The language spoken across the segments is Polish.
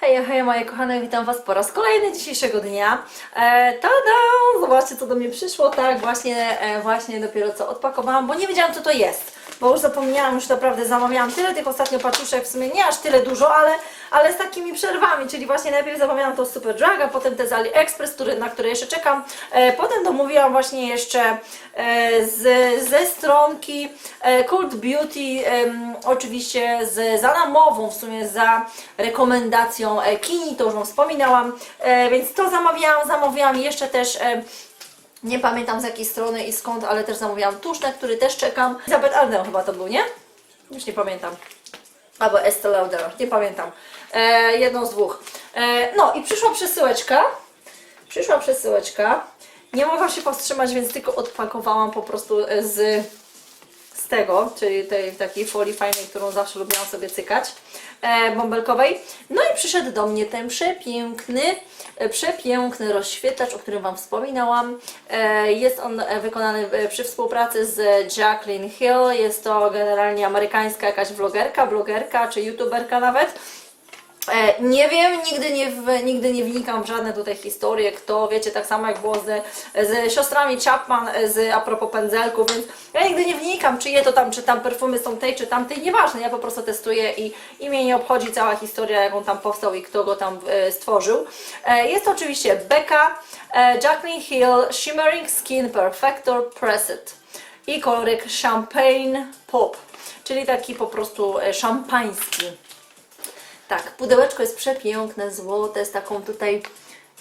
Hej, hej moje kochane, witam Was po raz kolejny dzisiejszego dnia. E, tada! Zobaczcie co do mnie przyszło, tak, właśnie, e, właśnie dopiero co odpakowałam, bo nie wiedziałam co to jest. Bo już zapomniałam, już naprawdę zamawiałam tyle tych ostatnio paczuszek, w sumie nie aż tyle dużo, ale, ale z takimi przerwami, czyli właśnie najpierw zamawiałam to Super Drag, a potem te z AliExpress, który, na które jeszcze czekam. E, potem domówiłam właśnie jeszcze e, z, ze stronki e, Cult Beauty, em, oczywiście z, za namową, w sumie za rekomendacją e, Kini, to już Wam wspominałam, e, więc to zamawiałam, zamawiałam jeszcze też e, nie pamiętam z jakiej strony i skąd, ale też zamówiłam tusz, na który też czekam. Elizabeth Arden chyba to był, nie? Już nie pamiętam. Albo Estee Lauder, nie pamiętam. E, jedną z dwóch. E, no i przyszła przesyłeczka. Przyszła przesyłeczka. Nie mogłam się powstrzymać, więc tylko odpakowałam po prostu e, z, tego, czyli tej takiej folii fajnej, którą zawsze lubiłam sobie cykać, e, bąbelkowej. No i przyszedł do mnie ten przepiękny, e, przepiękny rozświetlacz, o którym Wam wspominałam. E, jest on e, wykonany e, przy współpracy z Jacqueline Hill. Jest to generalnie amerykańska jakaś vlogerka, blogerka czy youtuberka nawet. E, Nie wiem, nigdy nie, w, nigdy nie wnikam w żadne tutaj historie, kto, wiecie, tak samo jak było z, z siostrami Chapman, e, z, a propos pędzelków, więc ja nigdy nie wnikam, czyje to tam, czy tam perfumy są tej, czy tamtej, nieważne, ja po prostu testuję i, i mnie nie obchodzi cała historia, jak on tam powstał i kto go tam e, stworzył. E, jest to oczywiście Becca, e, Jacqueline Hill, Shimmering Skin Perfector Pressed i kolorek Champagne Pop, czyli taki po prostu e, szampański. Tak, pudełeczko jest przepiękne, złote, z taką tutaj,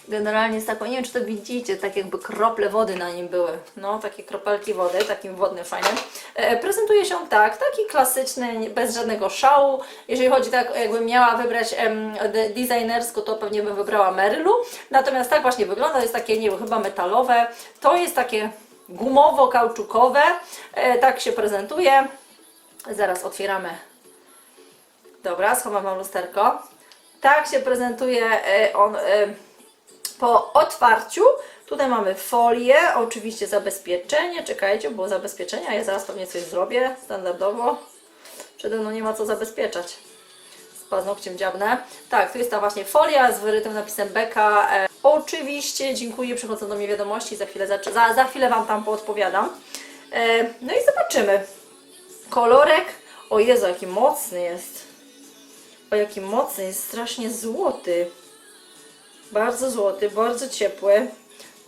generalnie z taką, nie wiem czy to widzicie, tak jakby krople wody na nim były. No, takie kropelki wody, takim wodnym, fajnym. E, prezentuje się tak, taki klasyczny, bez żadnego szału. Jeżeli chodzi tak, jakbym miała wybrać em, de- designersko, to pewnie bym wybrała Merylu. Natomiast tak właśnie wygląda, jest takie, nie wiem, chyba metalowe. To jest takie gumowo-kauczukowe, e, tak się prezentuje. Zaraz otwieramy Dobra, schowam Wam lusterko. Tak się prezentuje e, on e, po otwarciu. Tutaj mamy folię, oczywiście zabezpieczenie. Czekajcie, było zabezpieczenie, a ja zaraz pewnie coś zrobię standardowo. Przede mną nie ma co zabezpieczać. Z paznokciem dziabnę. Tak, tu jest ta właśnie folia z wyrytym napisem Beka. E, oczywiście, dziękuję, przychodzą do mnie wiadomości, za chwilę, za, za chwilę Wam tam poodpowiadam. No i zobaczymy. Kolorek, o Jezu, jaki mocny jest. O jaki mocny, jest strasznie złoty. Bardzo złoty, bardzo ciepły.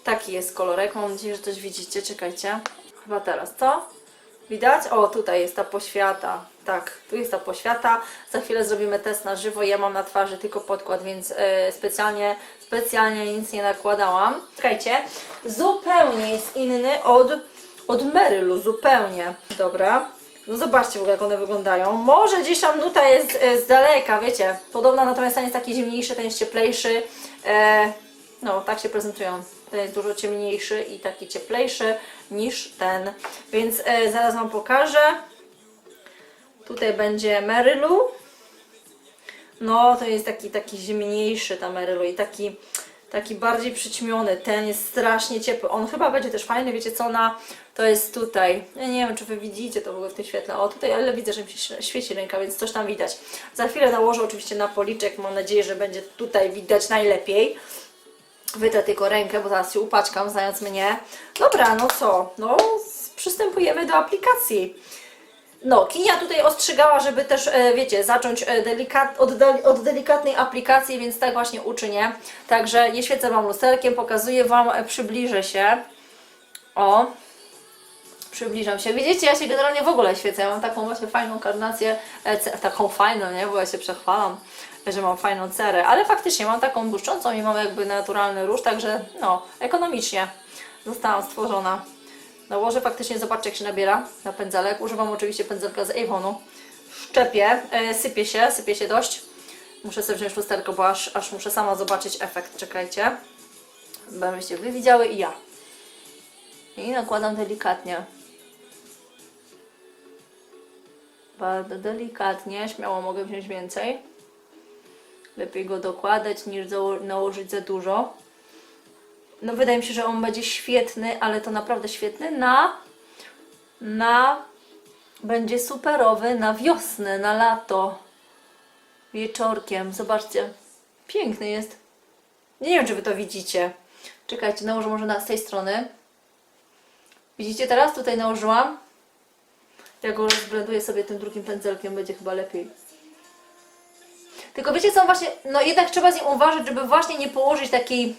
Taki jest kolorek. Mam nadzieję, że coś widzicie. Czekajcie. Chyba teraz, co? Widać? O, tutaj jest ta poświata. Tak, tu jest ta poświata. Za chwilę zrobimy test na żywo. Ja mam na twarzy tylko podkład, więc e, specjalnie, specjalnie nic nie nakładałam. Czekajcie, zupełnie jest inny od, od Merylu, zupełnie. Dobra. No zobaczcie w ogóle jak one wyglądają. Może gdzieś tam nuta jest e, z daleka, wiecie. Podobna, natomiast ten jest taki zimniejszy, ten jest cieplejszy. E, no, tak się prezentują. Ten jest dużo ciemniejszy i taki cieplejszy niż ten. Więc e, zaraz Wam pokażę. Tutaj będzie Merylu. No, to jest taki, taki zimniejszy ta Merylu i taki, taki bardziej przyćmiony. Ten jest strasznie ciepły. On chyba będzie też fajny, wiecie co, na, to jest tutaj. Ja nie wiem, czy Wy widzicie to w ogóle w tym świetle. O, tutaj, ale widzę, że mi się świeci ręka, więc coś tam widać. Za chwilę nałożę oczywiście na policzek. Mam nadzieję, że będzie tutaj widać najlepiej. Wytrę tylko rękę, bo zaraz się upaczkam, znając mnie. Dobra, no co? No, przystępujemy do aplikacji. No, Kinia tutaj ostrzegała, żeby też, e, wiecie, zacząć e, delikat, od, od delikatnej aplikacji, więc tak właśnie uczynię. Także nie świecę Wam lusterkiem, pokazuję Wam, e, przybliżę się. O, przybliżam się. Widzicie, ja się generalnie w ogóle świecę. Ja mam taką właśnie fajną karnację, taką fajną, nie? Bo ja się przechwalam, że mam fajną cerę. Ale faktycznie mam taką błyszczącą i mam jakby naturalny róż, także no, ekonomicznie zostałam stworzona. Nałożę faktycznie, zobaczcie jak się nabiera na pędzelek. Używam oczywiście pędzelka z Avonu. Szczepię, e, sypie się, sypie się dość. Muszę sobie wziąć lusterko, bo aż, aż muszę sama zobaczyć efekt. Czekajcie. Będziecie Wy widziały i ja. I nakładam delikatnie. Bardzo delikatnie, śmiało mogę wziąć więcej. Lepiej go dokładać niż nałożyć za dużo. No wydaje mi się, że on będzie świetny, ale to naprawdę świetny na na będzie superowy na wiosnę, na lato. Wieczorkiem. Zobaczcie. Piękny jest. Nie wiem, czy Wy to widzicie. Czekajcie, nałożę może na, z tej strony. Widzicie teraz? Tutaj nałożyłam. Ja go rozblenduję sobie tym drugim pędzelkiem, będzie chyba lepiej. Tylko wiecie co, właśnie, no jednak trzeba z nim uważać, żeby właśnie nie położyć takiej,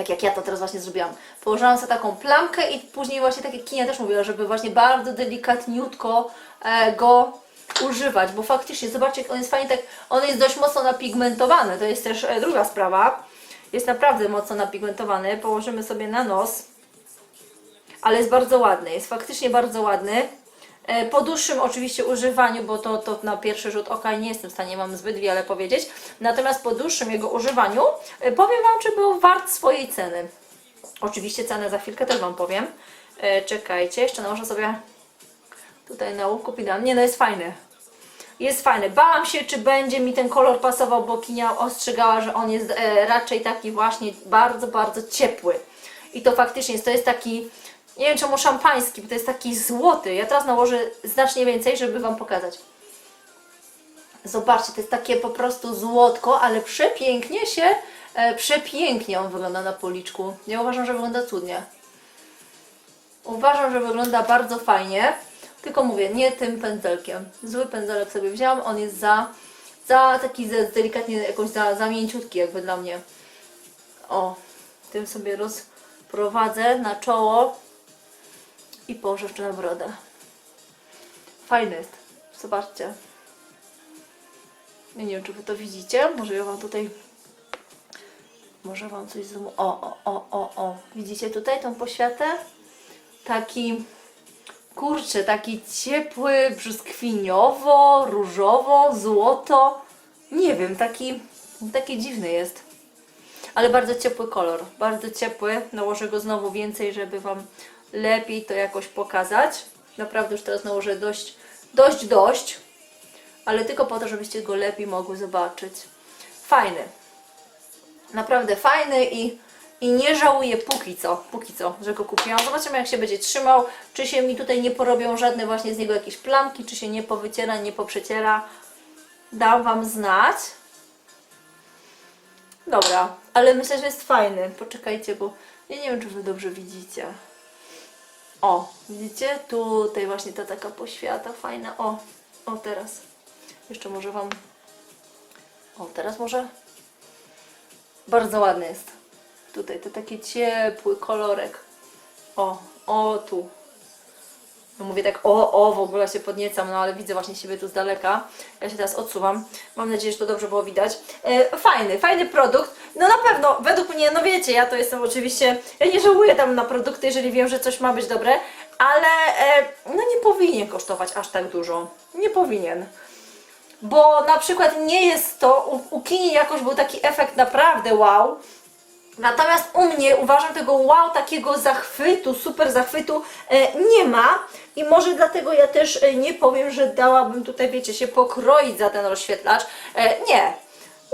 tak jak ja to teraz właśnie zrobiłam. Położyłam sobie taką plamkę i później właśnie tak jak Kinia też mówiła, żeby właśnie bardzo delikatniutko e, go używać, bo faktycznie, zobaczcie, on jest fajnie tak, on jest dość mocno napigmentowany, to jest też e, druga sprawa. Jest naprawdę mocno napigmentowany, położymy sobie na nos, ale jest bardzo ładny, jest faktycznie bardzo ładny. E, Po dłuższym oczywiście używaniu, bo to, to na pierwszy rzut oka nie jestem w stanie Wam zbyt wiele powiedzieć, natomiast po dłuższym jego używaniu e, powiem Wam, czy był wart swojej ceny. Oczywiście cenę za chwilkę też Wam powiem. E, Czekajcie, jeszcze nałożę sobie tutaj na łuku pidam. Nie no, jest fajny. Jest fajny. Bałam się, czy będzie mi ten kolor pasował, bo Kinia ostrzegała, że on jest raczej taki właśnie bardzo, bardzo ciepły. I to faktycznie jest, to jest taki, nie wiem czemu szampański, bo to jest taki złoty. Ja teraz nałożę znacznie więcej, żeby Wam pokazać. Zobaczcie, to jest takie po prostu złotko, ale przepięknie się, e, przepięknie on wygląda na policzku. Ja uważam, że wygląda cudnie. Uważam, że wygląda bardzo fajnie. Tylko mówię, nie tym pędzelkiem. Zły pędzelek sobie wzięłam, on jest za, za taki za, delikatnie jakoś za, za mięciutki jakby dla mnie. O, tym sobie rozprowadzę na czoło i położę jeszcze na brodę. Fajny jest. Zobaczcie. Nie wiem, czy Wy to widzicie. Może ja Wam tutaj... Może Wam coś zoom... O, o, o, o, o. Widzicie tutaj tą poświatę? Taki... Kurczę, taki ciepły, brzoskwiniowo, różowo, złoto. Nie wiem, taki, taki dziwny jest. Ale bardzo ciepły kolor. Bardzo ciepły. Nałożę go znowu więcej, żeby Wam lepiej to jakoś pokazać. Naprawdę już teraz nałożę dość, dość, dość. Ale tylko po to, żebyście go lepiej mogły zobaczyć. Fajny. Naprawdę fajny i, i nie żałuję póki co, póki co, że go kupiłam. Zobaczymy jak się będzie trzymał, czy się mi tutaj nie porobią żadne właśnie z niego jakieś plamki, czy się nie powyciera, nie poprzeciera. Dam Wam znać. Dobra, ale myślę, że jest fajny. Poczekajcie, bo ja nie wiem, czy Wy dobrze widzicie. O, widzicie? Tutaj właśnie ta taka poświata fajna. O, o teraz. Jeszcze może Wam... O, teraz może... Bardzo ładny jest. Tutaj to taki ciepły kolorek. O, o tu. No mówię tak o, o, w ogóle się podniecam, no ale widzę właśnie siebie tu z daleka. Ja się teraz odsuwam. Mam nadzieję, że to dobrze było widać. E, fajny, fajny produkt. No na pewno, według mnie, no wiecie, ja to jestem oczywiście, ja nie żałuję tam na produkty, jeżeli wiem, że coś ma być dobre, ale e, no nie powinien kosztować aż tak dużo. Nie powinien bo na przykład nie jest to, u, u Kini jakoś był taki efekt naprawdę wow, natomiast u mnie uważam tego wow, takiego zachwytu, super zachwytu e, nie ma. I może dlatego ja też e, nie powiem, że dałabym tutaj, wiecie, się pokroić za ten rozświetlacz, e, nie.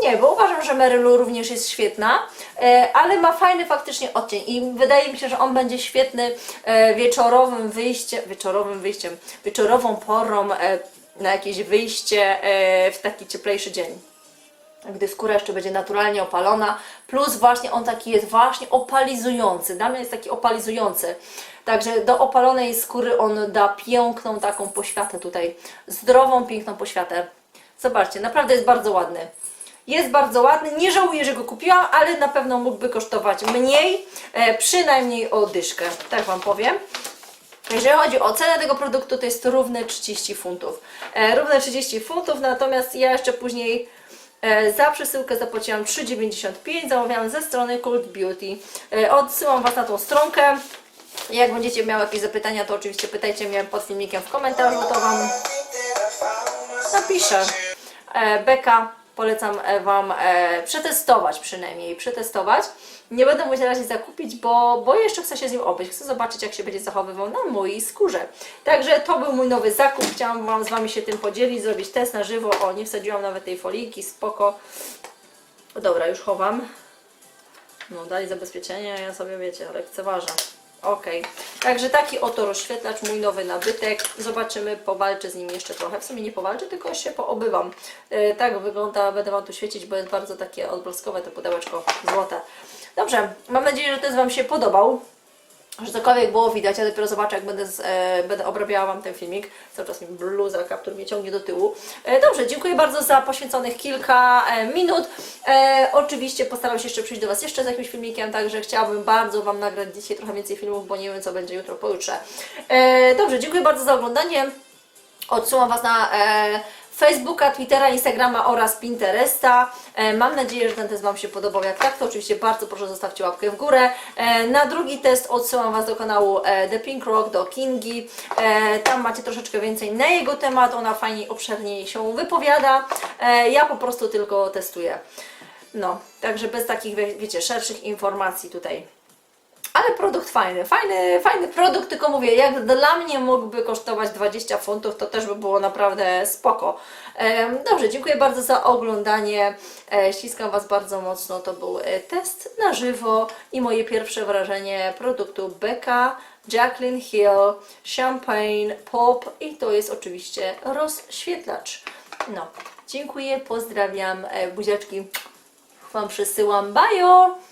Nie, bo uważam, że Merylu również jest świetna, ale ma fajny faktycznie odcień. I wydaje mi się, że on będzie świetny wieczorowym wyjściem, wieczorowym wyjściem, wieczorową porą na jakieś wyjście w taki cieplejszy dzień gdy skóra jeszcze będzie naturalnie opalona, plus właśnie on taki jest właśnie opalizujący, mnie jest taki opalizujący. Także do opalonej skóry on da piękną taką poświatę tutaj, zdrową, piękną poświatę. Zobaczcie, naprawdę jest bardzo ładny. Jest bardzo ładny, nie żałuję, że go kupiłam, ale na pewno mógłby kosztować mniej, e, przynajmniej o dyszkę, tak Wam powiem. Jeżeli chodzi o cenę tego produktu, to jest równe 30 funtów. E, równe 30 funtów, natomiast ja jeszcze później za przesyłkę zapłaciłam 3,95, zamawiałam ze strony Cult Beauty. E, odsyłam Was na tą stronkę. Jak będziecie miały jakieś zapytania, to oczywiście pytajcie mnie pod filmikiem w komentarzu, to Wam napiszę. E, Beka, polecam e, Wam e, przetestować przynajmniej, przetestować. Nie będę musiała się zakupić, bo, bo jeszcze chcę się z nim obyć. Chcę zobaczyć, jak się będzie zachowywał na mojej skórze. Także to był mój nowy zakup. Chciałam Wam z Wami się tym podzielić, zrobić test na żywo. O, nie wsadziłam nawet tej foliki, spoko. Dobra, już chowam. No, dali zabezpieczenie, ja sobie wiecie, lekceważę. Ok. Także taki oto rozświetlacz, mój nowy nabytek. Zobaczymy, powalczę z nim jeszcze trochę. W sumie nie powalczę, tylko się poobywam. E, tak wygląda, będę Wam tu świecić, bo jest bardzo takie odblaskowe to pudełeczko złote. Dobrze, mam nadzieję, że test Wam się podobał że cokolwiek było widać, ja dopiero zobaczę, jak będę, z, e, będę obrabiała Wam ten filmik. Cały czas mi bluza, kaptur mnie ciągnie do tyłu. E, dobrze, dziękuję bardzo za poświęconych kilka e, minut. E, oczywiście postaram się jeszcze przyjść do Was jeszcze z jakimś filmikiem, także chciałabym bardzo Wam nagrać dzisiaj trochę więcej filmów, bo nie wiem, co będzie jutro, pojutrze. E, dobrze, dziękuję bardzo za oglądanie. Odsyłam Was na e, Facebooka, Twittera, Instagrama oraz Pinteresta. E, mam nadzieję, że ten test Wam się podobał. Jak tak, to oczywiście bardzo proszę zostawcie łapkę w górę. E, na drugi test odsyłam Was do kanału e, The Pink Rock, do Kingi. Tam macie troszeczkę więcej na jego temat. Ona fajniej, obszerniej się wypowiada. Ja po prostu tylko testuję. No, także bez takich, wie- wiecie, szerszych informacji tutaj. Ale produkt fajny, fajny, fajny produkt, tylko mówię, jak dla mnie mógłby kosztować 20 funtów, to też by było naprawdę spoko. Dobrze, dziękuję bardzo za oglądanie. E, Ściskam Was bardzo mocno. To był e, test na żywo i moje pierwsze wrażenie produktu Becca, Jacqueline Hill, Champagne, Pop i to jest oczywiście rozświetlacz. No, dziękuję, pozdrawiam, e, buziaczki Wam przysyłam. Bajo!